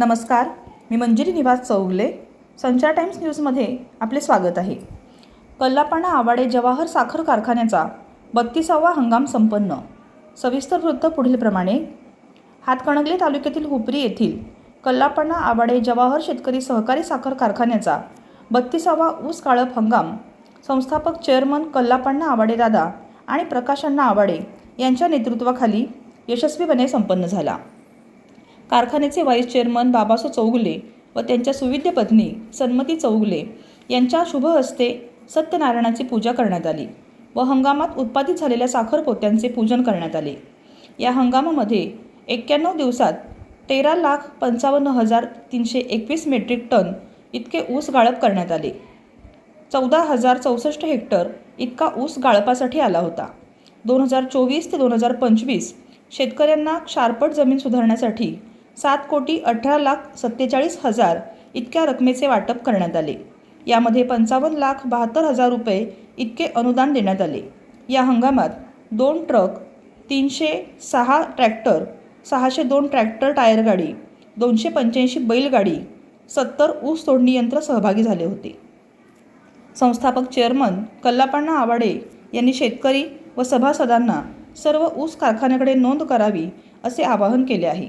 नमस्कार मी मंजिरी निवास चौगले संचार टाइम्स न्यूजमध्ये आपले स्वागत आहे. कल्लापाणा आवाडे जवाहर साखर कारखान्याचा बत्तीसावा हंगाम संपन्न. सविस्तर वृत्त पुढीलप्रमाणे हातकणंगले तालुक्यातील हुपरी येथील कल्लापाणा आवाडे जवाहर शेतकरी सहकारी साखर कारखान्याचा बत्तीसावा ऊस काळप हंगाम संस्थापक चेअरमन कल्लापाण्णा आवाडे दादा आणि प्रकाशांना आवाडे यांच्या नेतृत्वाखाली यशस्वीपणे संपन्न झाला. कारखान्याचे व्हाईस चेअरमन बाबासो चौगुले व त्यांच्या सुविद्य पत्नी सन्मती चौगुले यांच्या शुभ हस्ते सत्यनारायणाची पूजा करण्यात आली व हंगामात उत्पादित झालेल्या साखर पोत्यांचे पूजन करण्यात आले. या हंगामामध्ये एक्क्याण्णव दिवसात तेरा लाख पंचावन्न हजार तीनशे एकवीस मेट्रिक टन इतके ऊस गाळप करण्यात आले. चौदा हजार चौसष्ट हेक्टर इतका ऊस गाळपासाठी आला होता. दोन हजार चोवीस ते दोन हजार पंचवीस शेतकऱ्यांना क्षारपट जमीन सुधारण्यासाठी सात कोटी अठरा लाख सत्तेचाळीस हजार इतक्या रकमेचे वाटप करण्यात आले. यामध्ये पंचावन्न लाख बहात्तर हजार रुपये इतके अनुदान देण्यात आले. या हंगामात दोन ट्रक तीनशे सहा ट्रॅक्टर सहाशे दोन ट्रॅक्टर टायर गाडी दोनशे पंच्याऐंशी बैलगाडी सत्तर ऊस तोडणी यंत्र सहभागी झाले होते. संस्थापक चेअरमन कल्लापण्णा आवाडे यांनी शेतकरी व सभासदांना सर्व ऊस कारखान्याकडे नोंद करावी असे आवाहन केले आहे.